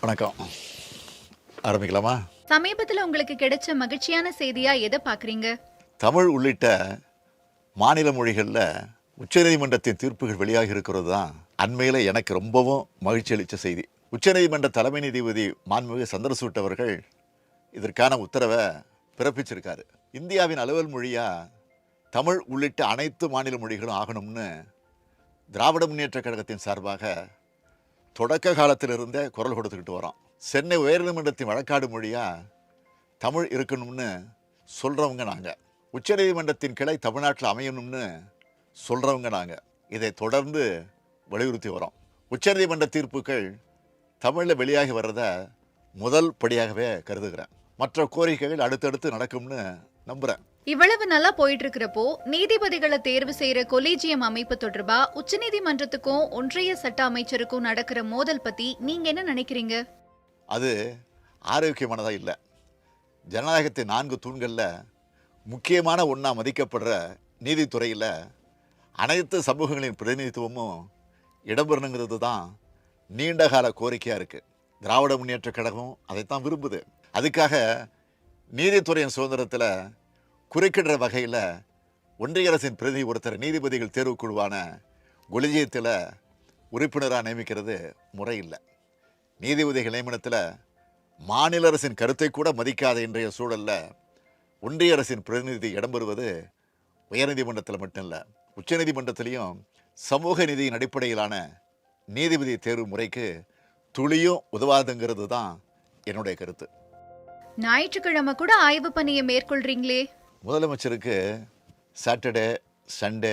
வணக்கம். ஆரம்பிக்கலாமா? சமீபத்துல உங்களுக்கு கிடைச்ச மகிழ்ச்சியான செய்தியா எதை பாக்குறீங்க தமிழ் உள்ளிட்ட மாநில மொழிகளில் உச்சநீதிமன்றத்தின் தீர்ப்புகள் வெளியாகி இருக்கிறது தான் அண்மையில் எனக்கு ரொம்பவும் மகிழ்ச்சி அளித்த செய்தி. உச்சநீதிமன்ற தலைமை நீதிபதி மாண்புமிகு சந்திரசூட் அவர்கள் இதற்கான உத்தரவை பிறப்பிச்சிருக்காரு. இந்தியாவின் அலுவல் மொழியாக தமிழ் உள்ளிட்ட அனைத்து மாநில மொழிகளும் ஆகணும்னு திராவிட முன்னேற்றக் கழகத்தின் சார்பாக தொடக்க காலத்திலிருந்தே குரல் கொடுத்துக்கிட்டு வரோம். சென்னை உயர்நீதிமன்றத்தின் வழக்காடு மொழியாக தமிழ் இருக்கணும்னு சொல்கிறவங்க நாங்கள் உச்சநீதிமன்றத்தின் கிளை தமிழ்நாட்டில் அமையணும்னு சொல்கிறவங்க நாங்கள் இதை தொடர்ந்து வலியுறுத்தி வரோம். உச்சநீதிமன்ற தீர்ப்புகள் தமிழில் வெளியாகி வர்றத முதல் படியாகவே கருதுகிறேன். மற்ற கோரிக்கைகள் அடுத்தடுத்து நடக்கும்னு நம்புகிறேன் இவ்வளவு நல்லா போயிட்டு இருக்கிறப்போ நீதிபதிகளை தேர்வு செய்யற கொலீஜியம் அமைப்பு தொடர்பா உச்சநீதிமன்றத்துக்கும் ஒன்றிய சட்ட அமைச்சருக்கும் நடக்கிற மோதல் பத்தி நீங்க என்ன நினைக்கிறீங்க? அது ஆரோக்கியமானதாக இல்லை. ஜனநாயகத்தின் நான்கு தூண்களில் முக்கியமான ஒன்றா மதிக்கப்படுற நீதித்துறையில் அனைத்து சமூகங்களின் பிரதிநிதித்துவமும் இடம்பெறணுங்கிறது தான் நீண்டகால கோரிக்கையாக இருக்குது திராவிட முன்னேற்றக் கழகம் அதைத்தான் விரும்புது. அதுக்காக நீதித்துறையின் சுதந்திரத்தில் குறுக்கிடுற வகையில் ஒன்றிய அரசின் பிரதிநிதி ஒருத்தர் நீதிபதிகள் தேர்வுக்குழுவான கொலிஜியத்தில் உறுப்பினராக நியமிக்கிறது முறையில்லை நீதிபதிகள் நியமனத்தில் மாநில அரசின் கருத்தை கூட மதிக்காத இன்றைய சூழல்ல ஒன்றிய அரசின் பிரதிநிதி இடம்பெறுவது உயர்நீதிமன்றத்தில் மட்டும் இல்லை உச்சநீதிமன்றத்திலையும் சமூக நீதியின் அடிப்படையிலான நீதிபதி தேர்வு முறைக்கு துளியும் உதவாதுங்கிறது தான் என்னுடைய கருத்து. ஞாயிற்றுக்கிழமை கூட ஆய்வு பணியை மேற்கொள்றீங்களே? முதலமைச்சருக்கு சாட்டர்டே சண்டே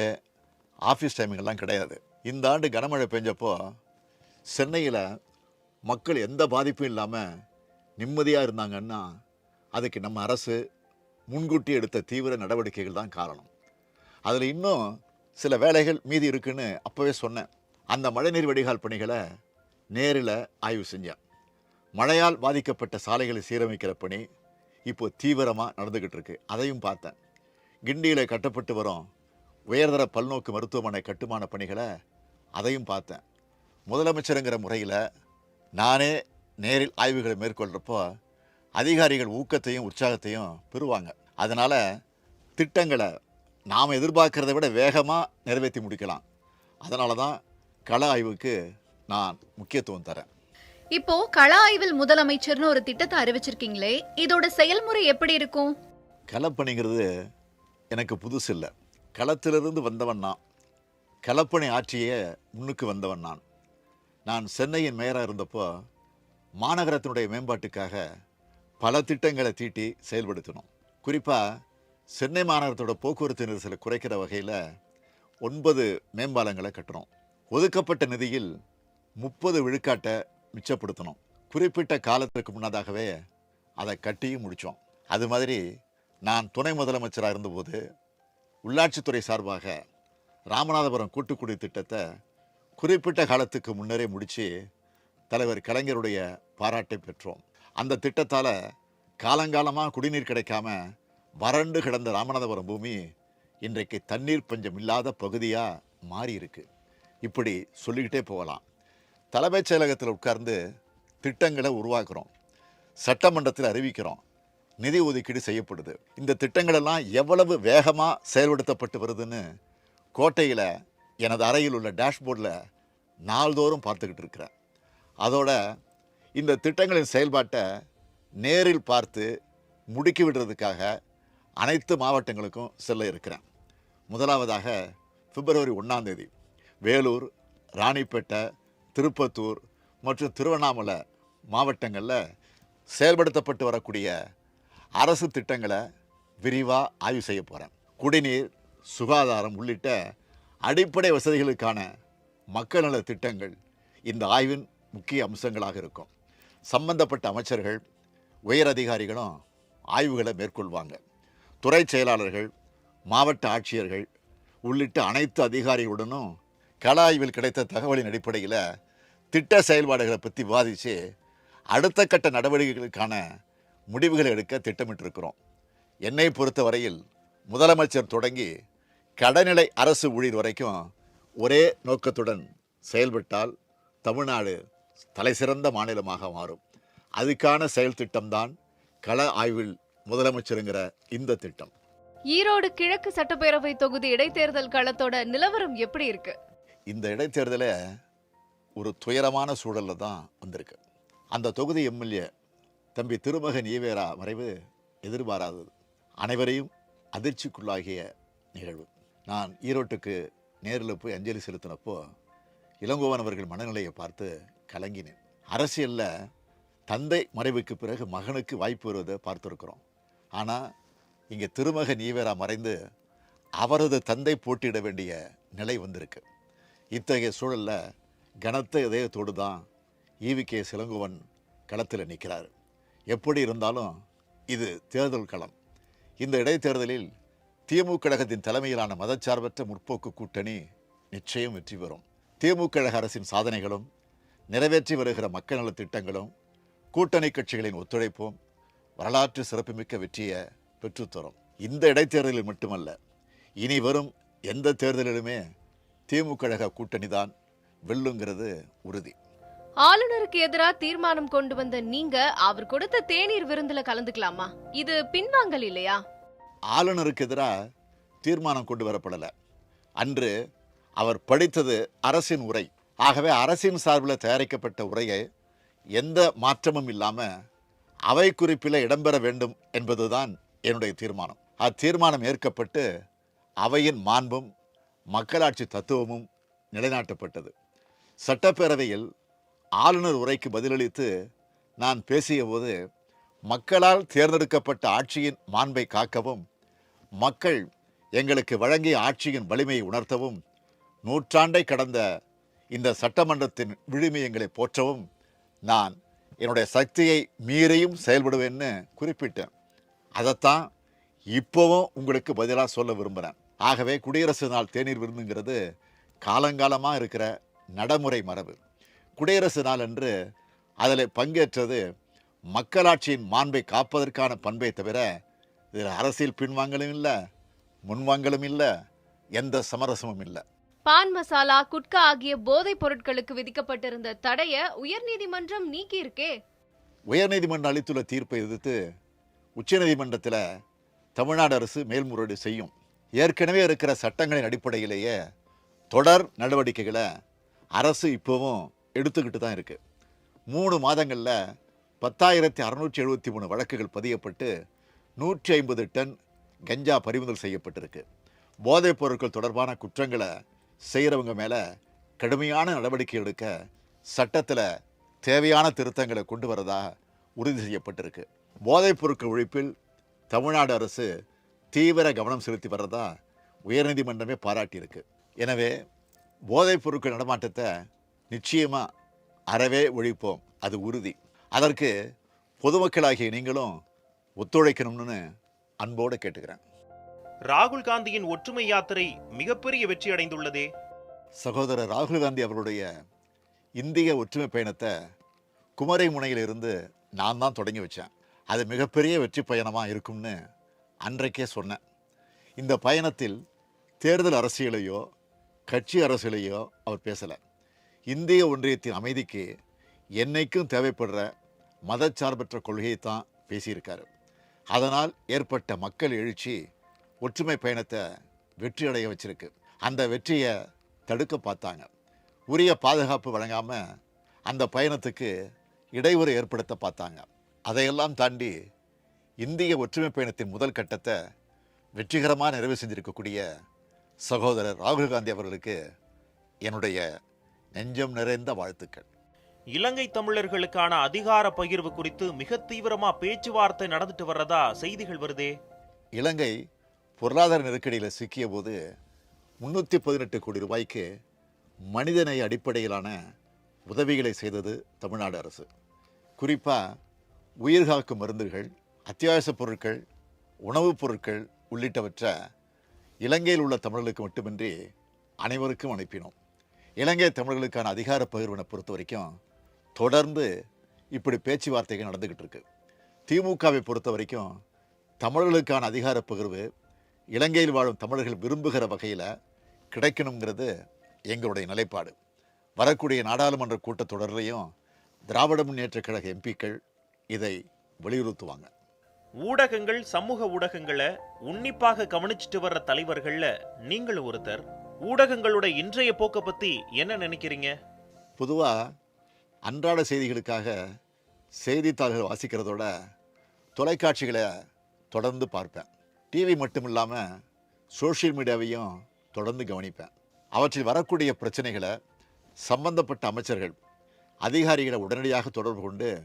ஆஃபீஸ் டைமிங்கெல்லாம் கிடையாது. இந்த ஆண்டு கனமழை பெஞ்சப்போ சென்னையில் மக்கள் எந்த பாதிப்பும் இல்லாமல் நிம்மதியாக இருந்தாங்கன்னா அதுக்கு நம்ம அரசு முன்கூட்டி எடுத்த தீவிர நடவடிக்கைகள் தான் காரணம். அதில் இன்னும் சில வேலைகள் மீதி இருக்குன்னு அப்போவே சொன்னேன். அந்த மழைநீர் வடிகால் பணிகளை நேரில் ஆய்வு செஞ்சேன். மழையால் பாதிக்கப்பட்ட சாலைகளை சீரமைக்கிற பணி இப்போ தீவிரமாக நடந்துக்கிட்டு இருக்கு அதையும் பார்த்தேன். கிண்டியில் கட்டப்பட்டு வரும் உயர்தர பல்நோக்கு மருத்துவமனை கட்டுமான பணிகளை அதையும் பார்த்தேன். முதலமைச்சருங்கிற முறையில் நானே நேரில் ஆய்வுகளை மேற்கொள்கிறப்போ அதிகாரிகள் ஊக்கத்தையும் உற்சாகத்தையும் பெறுவாங்க. அதனால் திட்டங்களை நாம் எதிர்பார்க்கறதை விட வேகமாக நிறைவேற்றி முடிக்கலாம். அதனால தான் கள ஆய்வுக்கு நான் முக்கியத்துவம் தரேன். இப்போ கள ஆய்வில் முதலமைச்சர்னு ஒரு திட்டத்தை அறிவிச்சிருக்கீங்களே இதோட செயல்முறை எப்படி இருக்கும்? களப்பணிங்கிறது எனக்கு புதுசு இல்லை. களத்திலிருந்து வந்தவன் நான். களப்பணி ஆற்றிய முன்னுக்கு வந்தவன் நான். நான் சென்னையின் மேயராக இருந்தப்போ மாநகரத்தினுடைய மேம்பாட்டுக்காக பல திட்டங்களை தீட்டி செயல்படுத்தினோம். குறிப்பாக சென்னை மாநகரத்தோட போக்குவரத்து நெரிசலை குறைக்கிற வகையில் ஒன்பது மேம்பாலங்களை கட்டுறோம். ஒதுக்கப்பட்ட நிதியில் முப்பது விழுக்காட்டை மிச்சப்படுத்தணும். குறிப்பிட்ட காலத்திற்கு முன்னதாகவே அதை கட்டியும் முடித்தோம். அது மாதிரி நான் துணை முதலமைச்சராக இருந்தபோது உள்ளாட்சித்துறை சார்பாக ராமநாதபுரம் கூட்டுக்குடி திட்டத்தை குறிப்பிட்ட காலத்துக்கு முன்னரே முடித்து தலைவர் கலைஞருடைய பாராட்டை பெற்றோம். அந்த திட்டத்தால் காலங்காலமாக குடிநீர் கிடைக்காம வறண்டு கிடந்த ராமநாதபுரம் பூமி இன்றைக்கு தண்ணீர் பஞ்சம் இல்லாத பகுதியாக மாறி இருக்கு இப்படி சொல்லிக்கிட்டே போகலாம். தலைமைச் செயலகத்தில் உட்கார்ந்து திட்டங்களை உருவாக்குறோம். சட்டமன்றத்தில் அறிவிக்கிறோம். நிதி ஒதுக்கீடு செய்யப்படுது. இந்த திட்டங்களெல்லாம் எவ்வளவு வேகமாக செயல்படுத்தப்பட்டு வருதுன்னு கோட்டையில் எனது அறையில் உள்ள டேஷ்போர்டில் நாள்தோறும் பார்த்துக்கிட்டு இருக்கிறேன். அதோட இந்த திட்டங்களின் செயல்பாட்டை நேரில் பார்த்து முடுக்கி விடுறதுக்காக அனைத்து மாவட்டங்களுக்கும் செல்ல இருக்கிறேன். முதலாவதாக பிப்ரவரி ஒன்றாந்தேதி வேலூர் ராணிப்பேட்டை திருப்பத்தூர் மற்றும் திருவண்ணாமலை மாவட்டங்களில் செயல்படுத்தப்பட்டு வரக்கூடிய அரசு திட்டங்களை விரிவாக ஆய்வு செய்ய போகிறேன் குடிநீர் சுகாதாரம் உள்ளிட்ட அடிப்படை வசதிகளுக்கான மக்கள் நல திட்டங்கள் இந்த ஆய்வின் முக்கிய அம்சங்களாக இருக்கும். சம்பந்தப்பட்ட அமைச்சர்கள் உயர் அதிகாரிகளும் ஆய்வுகளை மேற்கொள்வாங்க. துறை செயலாளர்கள் மாவட்ட ஆட்சியர்கள் உள்ளிட்ட அனைத்து அதிகாரிகளுடனும் கள ஆய்வில் கிடைத்த தகவலின் அடிப்படையில் திட்ட செயல்பாடுகளை பற்றி விவாதித்து அடுத்த கட்ட நடவடிக்கைகளுக்கான முடிவுகளை எடுக்க திட்டமிட்டிருக்கிறோம். என்னை பொறுத்தவரையில் முதலமைச்சர் தொடங்கி கடைநிலை அரசு ஊழியர் வரைக்கும் ஒரே நோக்கத்துடன் செயல்பட்டால் தமிழ்நாடு தலைசிறந்த மாநிலமாக மாறும். அதுக்கான செயல் திட்டம்தான் கள ஆய்வில் முதலமைச்சருங்கிற இந்த திட்டம். ஈரோடு கிழக்கு சட்டப்பேரவை தொகுதி இடைத்தேர்தல் களத்தோட நிலவரம் எப்படி இருக்கு? இந்த இடைத்தேர்தலை துயரமான சூழலில் தான் வந்திருக்கு. அந்த தொகுதி எம்எல்ஏ தம்பி திருமகன் ஈவேரா மறைவு எதிர்பாராதது. அனைவரையும் அதிர்ச்சிக்குள்ளாகிய நிகழ்வு. நான் ஈரோட்டுக்கு நேரில் போய் அஞ்சலி செலுத்தினப்போ இளங்கோவன் அவர்கள் மனநிலையை பார்த்து கலங்கினேன். அரசியலில் தந்தை மறைவுக்கு பிறகு மகனுக்கு வாய்ப்பு வருவதை பார்த்துருக்குறோம். ஆனால் இங்கே திருமகன் ஈவேரா மறைந்து அவரது தந்தை போட்டியிட வேண்டிய நிலை வந்திருக்கு. இத்தகைய சூழலில் கனத்த இதயத்தோடு தான் ஈவி கே சிலங்குவன் களத்தில் நிற்கிறார். எப்படி இருந்தாலும் இது தேர்தல் களம். இந்த இடைத்தேர்தலில் திமுக கழகத்தின் தலைமையிலான மதச்சார்பற்ற முற்போக்கு கூட்டணி நிச்சயம் வெற்றி பெறும். திமுக கழக அரசின் சாதனைகளும் நிறைவேற்றி வருகிற மக்கள் நலத் திட்டங்களும் கூட்டணி கட்சிகளின் ஒத்துழைப்பும் வரலாற்று சிறப்புமிக்க வெற்றியை பெற்றுத்தரும் இந்த இடைத்தேர்தலில் மட்டுமல்ல இனி வரும் எந்த தேர்தலிலுமே திமுக கழக கூட்டணி தான் வெல்லுங்கிறது உறுதி. ஆளுநருக்கு எதிரா தீர்மானம் கொண்டு வந்த நீங்க அவர் கொடுத்த தேநீர் விருந்துல கலந்துக்கலாமா? இது பின்வாங்கல் இல்லையா? ஆளுநருக்கு எதிராக தீர்மானம் கொண்டு வரப்படலை. அன்று அவர் படித்தது அரசின் உரை. ஆகவே அரசின் சார்பில் தயாரிக்கப்பட்ட உரையை எந்த மாற்றமும் இல்லாமல் அவை குறிப்பில் இடம்பெற வேண்டும் என்பதுதான் என்னுடைய தீர்மானம். அத்தீர்மானம் ஏற்கப்பட்டு அவையின் மாண்பும் மக்களாட்சி தத்துவமும் நிலைநாட்டப்பட்டது. சட்டப்பேரவையில் ஆளுநர் உரைக்கு பதிலளித்து நான் பேசியபோது மக்களால் தேர்ந்தெடுக்கப்பட்ட ஆட்சியின் மாண்பை காக்கவும் மக்கள் எங்களுக்கு வழங்கிய ஆட்சியின் வலிமையை உணர்த்தவும் நூற்றாண்டை கடந்த இந்த சட்டமன்றத்தின் விழுமியங்களை போற்றவும் நான் என்னுடைய சக்தியை மீறியும் செயல்படுவேன்னு குறிப்பிட்டேன். அதைத்தான் இப்போவும் உங்களுக்கு பதிலாக சொல்ல விரும்புகிறேன் ஆகவே குடியரசு நாள் தேநீர் விருந்துங்கிறது காலங்காலமாக இருக்கிற நடைமுறை மரபு. குடியரசு நாள் அன்று அதில் பங்கேற்றது மக்களாட்சியின் மாண்பை காப்பதற்கான பண்பை தவிர இதில் அரசியல் பின்வாங்கலும் இல்லை முன்வாங்கலும் இல்லை எந்த சமரசமும் இல்லை. பான் மசாலா குட்கா ஆகிய போதைப் பொருட்களுக்கு விதிக்கப்பட்டிருந்த தடைய உயர்நீதிமன்றம் நீக்கி இருக்கே உயர்நீதிமன்றம் அளித்துள்ள தீர்ப்பை எதிர்த்து உச்சநீதிமன்றத்தில் தமிழ்நாடு அரசு மேல்முறையீடு செய்யும். ஏற்கனவே இருக்கிற சட்டங்களின் அடிப்படையிலேயே தொடர் நடவடிக்கைகளை அரசு இப்போவும் எடுத்துக்கிட்டு தான் இருக்குது மூணு மாதங்களில் பத்தாயிரத்தி அறுநூற்றி எழுபத்தி மூணு வழக்குகள் பதியப்பட்டு நூற்றி ஐம்பது டன் கஞ்சா பறிமுதல் செய்யப்பட்டிருக்கு. போதைப் பொருட்கள் தொடர்பான குற்றங்களை செய்கிறவங்க மேலே கடுமையான நடவடிக்கை எடுக்க சட்டத்தில் தேவையான திருத்தங்களை கொண்டு வரதா உறுதி செய்யப்பட்டிருக்கு. போதைப் பொருட்கள் ஒழிப்பில் தமிழ்நாடு அரசு தீவிர கவனம் செலுத்தி வர்றதா உயர்நீதிமன்றமே பாராட்டியிருக்கு. எனவே போதைப் பொருட்கள் நடமாட்டத்தை நிச்சயமாக அறவே ஒழிப்போம். அது உறுதி. அதற்கு பொதுமக்களாகிய நீங்களும் ஒத்துழைக்கணும்னு அன்போடு கேட்டுக்கிறேன். ராகுல் காந்தியின் ஒற்றுமை யாத்திரை மிகப்பெரிய வெற்றி அடைந்துள்ளதே. சகோதரர் ராகுல் காந்தி அவருடைய இந்திய ஒற்றுமை பயணத்தை குமரை முனையிலிருந்து நான் தான் தொடங்கி வச்சேன். அது மிகப்பெரிய வெற்றி பயணமாக இருக்கும்னு அன்றைக்கே சொன்னேன். இந்த பயணத்தில் தேர்தல் அரசியலையோ கட்சி அரசியலையோ அவர் பேசலை. இந்திய ஒன்றியத்தின் அமைதிக்கு என்னைக்கும் தேவைப்படுற மதச்சார்பற்ற கொள்கையை தான் பேசியிருக்காரு. அதனால் ஏற்பட்ட மக்கள் எழுச்சி ஒற்றுமை பயணத்தை வெற்றியடைய வச்சிருக்கு. அந்த வெற்றியை தடுக்க பார்த்தாங்க. உரிய பாதுகாப்பு வழங்காமல் அந்த பயணத்துக்கு இடையூறு ஏற்படுத்த பார்த்தாங்க. அதையெல்லாம் தாண்டி இந்திய ஒற்றுமை பயணத்தின் முதல் கட்டத்தை வெற்றிகரமாக நிறைவு செஞ்சிருக்கக்கூடிய சகோதரர் ராகுல் காந்தி அவர்களுக்கு என்னுடைய நெஞ்சம் நிறைந்த வாழ்த்துக்கள். இலங்கை தமிழர்களுக்கான அதிகார பகிர்வு குறித்து மிக தீவிரமா பேச்சுவார்த்தை நடந்துட்டு வர்றதா செய்திகள் வருதே? இலங்கை பொருளாதார நெருக்கடியில் சிக்கிய போது முந்நூற்றி பதினெட்டு கோடி ரூபாய்க்கு மனிதநேய அடிப்படையிலான உதவிகளை செய்தது தமிழ்நாடு அரசு. குறிப்பாக உயிர்காக்கும் மருந்துகள் அத்தியாவசிய பொருட்கள் உணவுப் பொருட்கள் உள்ளிட்டவற்றை இலங்கையில் உள்ள தமிழர்களுக்கு மட்டுமின்றி அனைவருக்கும் அனுப்பினோம். இலங்கை தமிழர்களுக்கான அதிகார பகிர்வினை பொறுத்த வரைக்கும் தொடர்ந்து இப்படி பேச்சுவார்த்தைகள் நடந்துக்கிட்டு இருக்கு. திமுகவை பொறுத்த வரைக்கும் தமிழர்களுக்கான அதிகார பகிர்வு இலங்கையில் வாழும் தமிழர்கள் விரும்புகிற வகையில் கிடைக்கணுங்கிறது எங்களுடைய நிலைப்பாடு. வரக்கூடிய நாடாளுமன்ற கூட்டத்தொடர்லையும் திராவிட முன்னேற்ற கழக எம்பிக்கள் இதை வலியுறுத்துவாங்க. ஊடகங்கள் சமூக ஊடகங்களை உன்னிப்பாக கவனிச்சுட்டு வர்ற தலைவர்கள்ல நீங்களும் ஒருத்தர். ஊடகங்களோட இன்றைய போக்கை பத்தி என்ன நினைக்கிறீங்க? பொதுவாக அன்றாட செய்திகளுக்காக செய்தித்தாள்கள் வாசிக்கிறதோட தொலைக்காட்சிகளை தொடர்ந்து பார்ப்பேன். டிவி மட்டும் இல்லாமல் சோஷியல் மீடியாவையும் தொடர்ந்து கவனிப்பேன். அவற்றில் வரக்கூடிய பிரச்சனைகளை சம்பந்தப்பட்ட அமைச்சர்கள் அதிகாரிகளை உடனடியாக தொடர்பு கொண்டு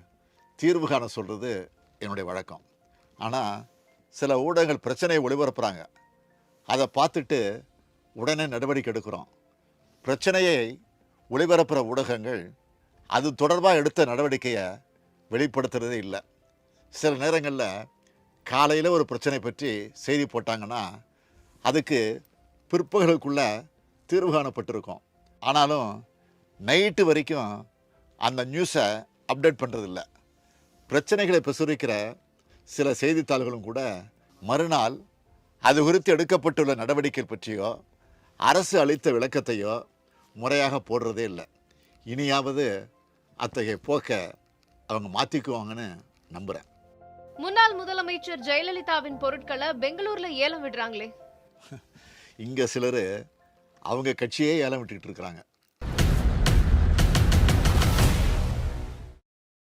தீர்வு காண சொல்கிறது என்னுடைய வழக்கம். ஆனால் சில ஊடகங்கள் பிரச்சனையை ஒளிபரப்புகிறாங்க அதை பார்த்துட்டு உடனே நடவடிக்கை எடுக்கிறோம். பிரச்சனையை ஒளிபரப்புகிற ஊடகங்கள் அது தொடர்பாக எடுத்த நடவடிக்கையை வெளிப்படுத்துறதே இல்லை. சில நேரங்களில் காலையில் ஒரு பிரச்சனை பற்றி செய்தி போட்டாங்கன்னா அதுக்கு பிற்பகலுக்குள்ளே தீர்வு காணப்பட்டிருக்கும். ஆனாலும் நைட்டு வரைக்கும் அந்த நியூஸை அப்டேட் பண்ணுறதில்ல பிரச்சனைகளை பிரசுரிக்கிற சில செய்தித்தாள்களும் கூட மறுநாள் அது குறித்து எடுக்கப்பட்டுள்ள நடவடிக்கை பற்றியோ அரசு அளித்த விளக்கத்தையோ முறையாக போடுறதே இல்லை. இனியாவது அத்தகைய போக்கை அவங்க மாற்றிக்குவாங்கன்னு நம்புகிறேன் முன்னாள் முதலமைச்சர் ஜெயலலிதாவின் பொருட்களை பெங்களூர்ல ஏலம் விடுறாங்களே. இங்கே சிலர் அவங்க கட்சியே ஏலம் விட்டுக்கிட்டு இருக்கிறாங்க.